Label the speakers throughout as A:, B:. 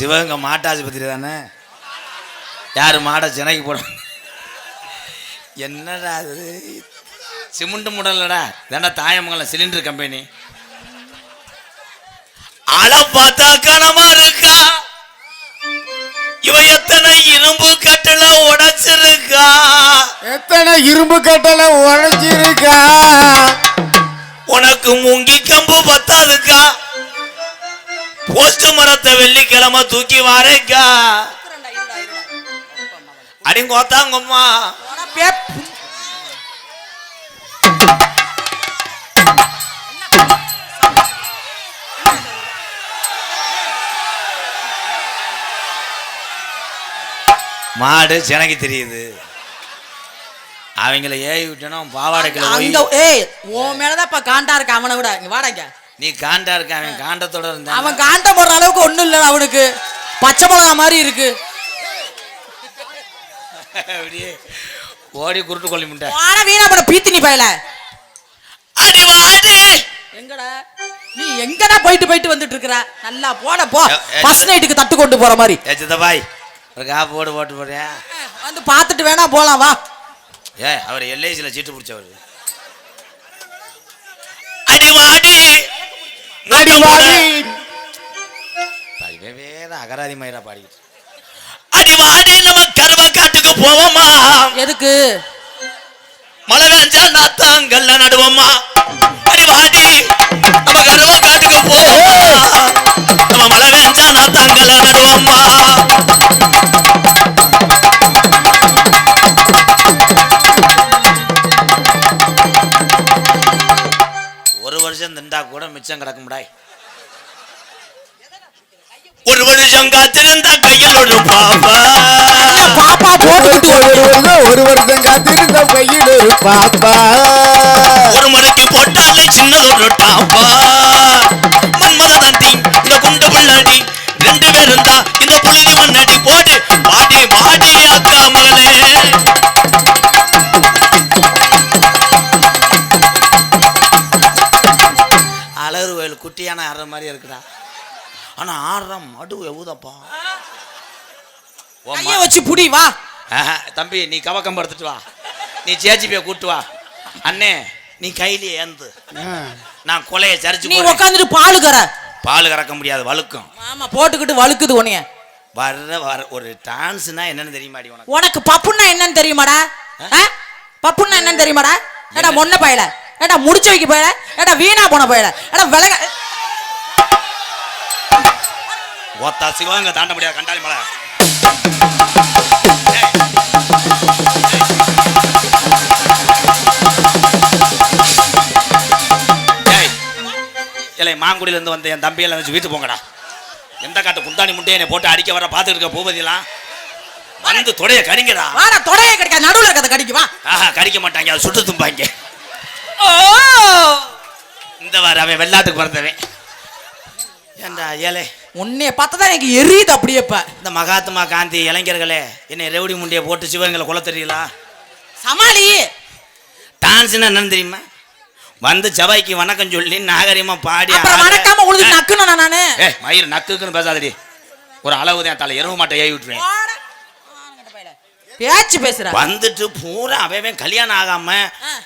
A: சிவகங்கை மாட்டாஸ்பத்திரி தானே? யார் மாடை சென்னைக்கு போட என்னடா அது சிமெண்ட் முடலடா. இதாண்டா தாயமங்கலம் சிலிண்டர் கம்பெனி ஆள பார்த்தா கனமா இருக்கா? இவ எத்தனை இரும்பு கட்டல உடைச்சிருக்கா?
B: எத்தனை இரும்பு கட்டளை உழைச்சிருக்கா
A: உனக்கு முங்கி கம்பு பத்தாதுக்கா? போஸ்ட் மரத்தை வெள்ளிக்கிழமை தூக்கி வாரேக்கா அடிங்கோத்தாங்கம்மா மாடு எனக்கு தெரியுது. அவங்கள ஏவி விட்டனா பாவாடைக்குள்ள
C: அங்க
A: போய்
C: ஏய் உன் மேலதான் காண்டா இருக்கு அவனை விட. இங்க வாடங்க
A: நீ காண்டா இருக்க அவன் காண்டத்தோட இருந்தான்?
C: அவன் காண்டம் போடுற அளவுக்கு ஒண்ணும் இல்ல அவனுக்கு. பச்சை மிளகா மாதிரி இருக்கு.
A: அப்படியே ஓடி குருட்டு கொல்லி முட்டை.
C: வாட வீணா போட பீத்தி நீ பயல.
A: அடி வாடி!
C: எங்கடா? நீ எங்கடா போயிட்டு போயிட்டு வந்துட்டு இருக்கற நல்லா போட போ. ஃபர்ஸ்ட் நைட்டுக்கு தட்டு கொண்டு போற மாதிரி.
A: ஏ பாய் ஒரு காப்பு போட்டு போட்டு போறியா
C: வந்து பார்த்துட்டு வேணா போலாம் வா.
A: ஏ அவர் எல்ஐசியில் சீட்டு பிடிச்சவர் அடி வாடி வேற அகராதி மயிரா பாடிக்கிட்டு அடி வாடி நம்ம கருவ காட்டுக்கு போவோமா?
C: எதுக்கு?
A: மழை பெஞ்சா நாத்தாங்கல்ல நடுவோமா? அடி வாடி நம்ம கருவ காட்டுக்கு போவோமா? நம்ம மழை பெஞ்சா நாத்தாங்கல்ல நடுவோமா? ஒரு வருஷம் திண்டா கூட மிச்சம் கிடக்கும்டாய் ஒரு வருஷம் காத்திருந்தா கையில் ஒரு பாப்பா
C: பாப்பா போட்டுக்கிட்டு
B: ஒரு. வருஷம். ஒரு வருஷம் காத்திருந்த ஒரு பாப்பா.
A: ஒரு முறைக்கு போட்டாலே சின்னதொரு டாப்பா. மன்மத தண்டி இந்த குண்டு புள்ளடி ரெண்டு பேரும் தான் இந்த புழுதி மண்ணடி போட்டு மாடி மாடி அக்கா மகளே அலறு வயல் குட்டியான ஆடுற மாதிரி இருக்குடா. ஆனா ஆடுற மடு எவுதப்பா.
C: கைய வச்சு புடி வா.
A: தம்பி நீ கவக்கம் படுத்துட்டு வா. நீ சேச்சிப்பிய கூட்டு வா. அண்ணே நீ கையிலேயே ஏந்து. நான் கொலையை சரிச்சு
C: நீ. உட்காந்துட்டு பாலு கற.
A: பால் கறக்க முடியாது வழுக்கும்.
C: ஆமா போட்டுக்கிட்டு வழுக்குது உன்னைய.
A: வர்ற வர ஒரு டான்ஸ்னா என்னன்னு தெரியுமாடி உனக்கு?
C: உனக்கு பப்புன்னா என்னன்னு தெரியுமாடா? பப்புன்னா என்னன்னு தெரியுமாடா? ஏடா மொன்ன பயல. ஏடா முடிச்சு வைக்க பயல. ஏடா வீணா போன பயல. ஏடா விலக
A: ஓத்தா சிவகங்கை தாண்ட முடியாது கண்டாளி மலை. ஏய். ஏலே மாங்குடியில இருந்து வந்த என் தம்பியெல்லாம் வச்சு வீட்டு போங்கடா. எந்த காட்டு குந்தாணி முட்டையை என்னை போட்டு அடிக்க வர பார்த்துட்டு இருக்க பூபதியெல்லாம்? வந்து தொடைய கடிங்கடா.
C: வாடா தொடைய கிடைக்காது நடுவுல இருக்கத கடிக்கு வா.
A: ஆஹா கடிக்க மாட்டாங்க அதை சுட்டு தும்பாங்க இந்த வாரம் அவன் வெள்ளாட்டுக்கு பிறந்தவன். ஏண்டா ஏலே.
C: உன்னைய பார்த்தா எனக்கு எரியுது அப்படியே இப்ப.
A: இந்த மகாத்மா காந்தி இளைஞர்களே என்னை ரெவடி முண்டியை போட்டு சிவகங்களை கொலை தெரியலா
C: சமாளி!
A: டான்ஸ்னா என்னன்னு தெரியுமா? வந்து செவ்வாய்க்கு வணக்கம் சொல்லி நாகரிகமா பாடி
C: மறக்காம உழுது நக்கணும் நானு?
A: ஏ மயிர் நக்குக்குன்னு பேசாதடி. ஒரு அளவு தான் தலை. எருவு மாட்டை ஏவி விட்டுருவேன்.
C: பேச்சு பேசுற
A: வந்துட்டு பூரா அவன் கல்யாணம் ஆகாம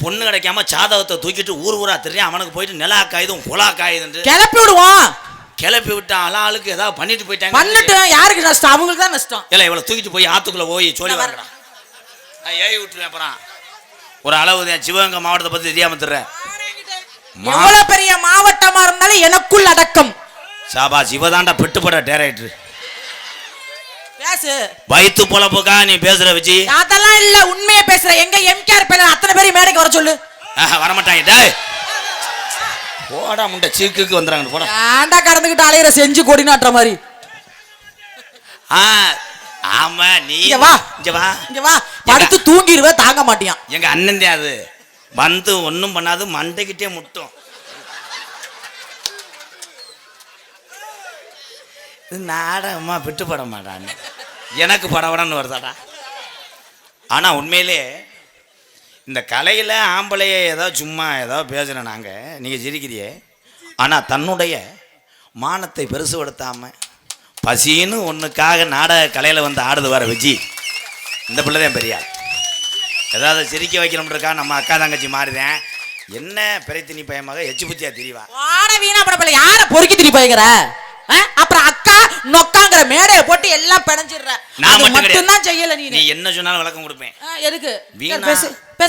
A: பொண்ணு கிடைக்காம சாதகத்தை தூக்கிட்டு ஊர் ஊரா தெரியும் அவனுக்கு போயிட்டு நிலா காயுதும் குலா காயுதுன்ட்டு.
C: கிளப்பி விடுவோம்.
A: கிளப்பி விட்டு ஆள ஆளுக்கு ஏதாவது பண்ணிட்டு போயிட்டாங்க.
C: பண்ணிட்டு யாருக்கு நஷ்டம்? அவங்களுக்கு தான் நஷ்டம்.
A: இல்ல இவ்வளவு தூக்கிட்டு போய் ஆத்துக்குள்ள போய் சொல்லி வரடா நான் ஏவி விட்டுருவேன் அப்புறம். ஒரு அளவு தான் சிவகங்கை மாவட்டத்தை பத்தி தெரியாம தர்றேன்
C: எவ்வளவு பெரிய மாவட்டமா இருந்தாலும் எனக்குள் அடக்கம்.
A: சாபா சிவதாண்டா பெட்டுப்பட டேரக்டர்.
C: பேசு.
A: வயிற்று பொழப்புக்கா நீ பேசுற வச்சு
C: அதெல்லாம் இல்ல உண்மையை பேசுற. எங்க எம்கேஆர் பேர் அத்தனை பேரையும் மேடைக்கு வர சொல்லு.
A: வரமாட்டாங்க. டேய் போடா முண்டை சீக்குக்கு வந்துறாங்க போடா.
C: ஏன்டா கடந்துகிட்டு அலையிற செஞ்சு கொடினாட்டுற மாதிரி.
A: ஆ ஆமா நீ
C: இங்க வா.
A: இங்க வா.
C: இங்க வா. படுத்து தூங்கிடுவே தாங்க மாட்டியான்.
A: எங்க அண்ணன் தான் அது. வந்து ஒண்ணும் பண்ணாது மண்டைக்கிட்டே முட்டும். இது நாடகமா விட்டு பட மாட்டான் எனக்கு படபடன்னு வருதாடா. ஆனா உண்மையிலே இந்த கலையில் ஆம்பளைய ஏதோ சும்மா ஏதோ பேசுறேன் நாங்கள் நீங்கள் சிரிக்கிறியே. ஆனால் தன்னுடைய மானத்தை பெருசுபடுத்தாமல் பசின்னு ஒன்றுக்காக நாடக கலையில் வந்து ஆடுது வர விஜி. இந்த பிள்ளை தான் பெரியார். ஏதாவது சிரிக்க வைக்கணும்ன்றக்கா நம்ம அக்கா தங்கச்சி மாறிதேன். என்ன பிறைத்தினி பயமாக எச்சு புத்தியா தெரியவா
C: வாட வீணா பட பிள்ளை. யாரை பொறுக்கி திரி போய்க்கிற அப்புறம் அக்கா நொக்காங்கிற மேடையை போட்டு எல்லாம் பிணைஞ்சிடுற.
A: நான் மட்டும் கிடையாது.
C: செய்யல நீ
A: நீ என்ன சொன்னாலும் விளக்கம் கொடுப்பேன்.
C: எதுக்கு?
A: வீணா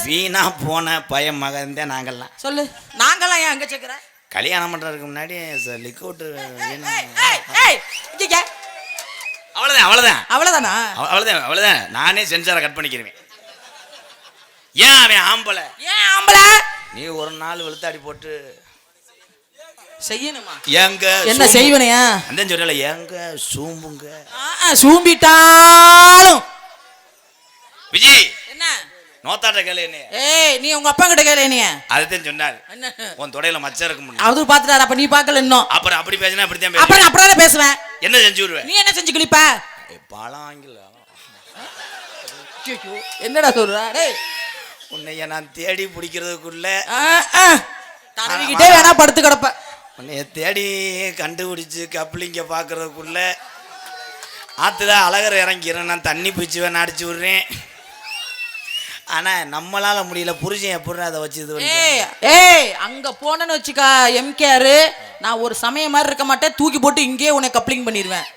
A: வீணா போன பையன் மகன் தான் நாங்கெல்லாம்
C: சொல்லு. நாங்கெல்லாம் ஏன் அங்க சேர்க்கிற?
A: கல்யாணம் பண்றதுக்கு முன்னாடி லிக்கவுட் அவ்வளவுதான் அவ்வளவுதான்.
C: அவ்வளவுதானா?
A: அவ- அவ்வளவுதான் அவ்வளவுதான். நானே சென்சாரை கட் பண்ணிக்கிறேன் ஏன் அவன் ஆம்பளை?
C: ஏன் ஆம்பளை?
A: நீ ஒரு நாள் வெளுத்தாடி போட்டு
C: செய்யணுமா?
A: எங்க
C: என்ன செய்வனையா?
A: அந்த சொல்லல எங்க சூம்புங்க.
C: சூம்பிட்டாலும்.
A: விஜி
C: என்ன?
A: நோத்தாட்ட கேளு என்ன
C: ஏய் நீ உங்க அப்பா கிட்ட கேளு நீ
A: அதுதான் சொன்னார்.
C: என்ன?
A: உன் தொடையில மச்சம் இருக்கு.
C: அவரு பாத்துட்டாரு அப்ப நீ பாக்கல இன்னும்.
A: அப்புறம் அப்படி பேசினா அப்படித்தான் பேசுவேன்
C: அப்புறம் அப்புறம் பேசுவேன்.
A: என்ன செஞ்சு விடுவேன்
C: நீ என்ன செஞ்சு கிளிப்ப
A: பழாங்கில.
C: என்னடா சொல்ற? டேய்.
A: உன்னைய நான் தேடி பிடிக்கிறதுக்குள்ள.
C: தடவிக்கிட்டே வேணா படுத்து கிடப்ப.
A: உன்னைய தேடி கண்டுபிடிச்சு கப்ளிங்க பார்க்கறதுக்குள்ள ஆத்துல அழகர் இறங்கிறேன் நான் தண்ணி பிடிச்சி வேணா அடிச்சு விடுறேன். ஆனா நம்மளால முடியல. புருஷன் எப்படி அதை வச்சு இது
C: ஏய் ஏய் அங்க போனேன்னு வச்சுக்கா எம்கேஆர். நான் ஒரு சமயம் மாதிரி இருக்க மாட்டேன். தூக்கி போட்டு இங்கேயே உன்னை கப்ளிங் பண்ணிடுவேன்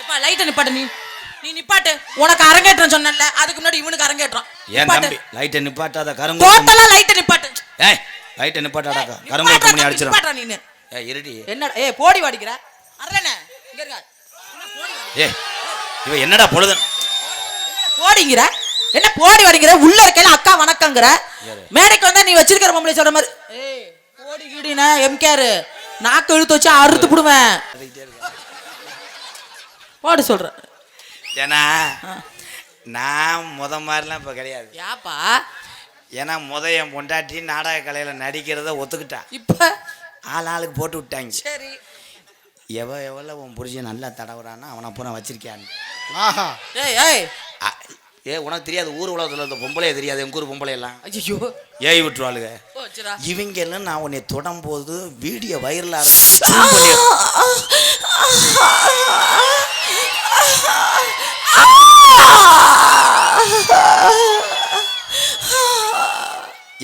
C: எப்பா லைட்டை நிப்பாட்டு நீ. நீ நிப்பாட்டு. உனக்கு அரங்கேற்றம் சொன்னல அதுக்கு முன்னாடி இவனுக்கு அரங்கேற்றம்.
A: ஏன் தம்பி லைட்டை நிப்பாட்டாத கரும்பு
C: டோட்டலா லைட்டை நிப்பாட்டு.
A: ஏய் லைட்டை நிப்பாட்டாடாக்கா கரும்பு பண்ணி அடிச்சிடும் ஏய் இருடி.
C: என்னடா ஏய் போடி வாடிக்கிற. இங்க இருக்க?
A: ஏ இவ என்னடா பொழுது
C: போடிங்கிற? என்ன போடி வாடிக்கிற? உள்ள இருக்கையில அக்கா வணக்கங்கிற. மேடைக்கு வந்தா நீ வச்சிருக்கிற பொம்பளை சொல்ற மாதிரி. ஏய் போடி கீடினா எம்கேஆர் நாக்கு இழுத்து வச்சு அறுத்து புடுவேன். போடு சொல்றேன்
A: ஏன்னா நான் முத மாதிரிலாம் இப்போ கிடையாது.
C: யாப்பா?
A: ஏன்னா முத என் பொண்டாட்டி நாடக கலையில் நடிக்கிறத ஒத்துக்கிட்டா
C: இப்ப
A: ஆள் ஆளுக்கு போட்டு விட்டாங்க
C: சரி
A: எவ எவ்வளோ உன் புருஷன் நல்லா தடவுறான்னா அவனை அப்புறம் வச்சிருக்கான்னு
B: ஆஹா
C: ஏய் ஏய்
A: ஏ உனக்கு தெரியாது ஊர் உலகத்தில் இந்த பொம்பளையே தெரியாது எங்கள் ஊர் பொம்பளை எல்லாம்
C: ஐயோ
A: ஏய் விட்டுருவாளுங்க இவங்க எல்லாம் நான் உன்னை தொடும்போது வீடியோ வைரல்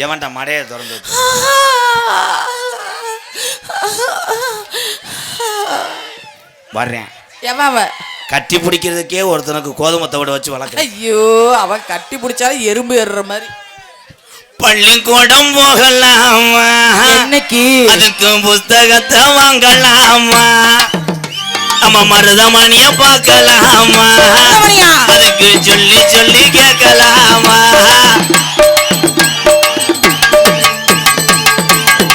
A: எவன்டா மடையை திறந்து வர்றேன்.
C: எவன்
A: கட்டி பிடிக்கிறதுக்கே ஒருத்தனுக்கு கோதுமை தவிட வச்சு வளர்க்க
C: ஐயோ அவன் கட்டி பிடிச்சாலும் எறும்பு ஏறுற மாதிரி.
A: பள்ளிக்கூடம் போகலாமா?
C: இன்னைக்கு
A: அதுக்கு புஸ்தகத்தை வாங்கலாமா? நம்ம மருதமணிய பார்க்கலாமா? அதுக்கு சொல்லி சொல்லி கேட்கலாமா?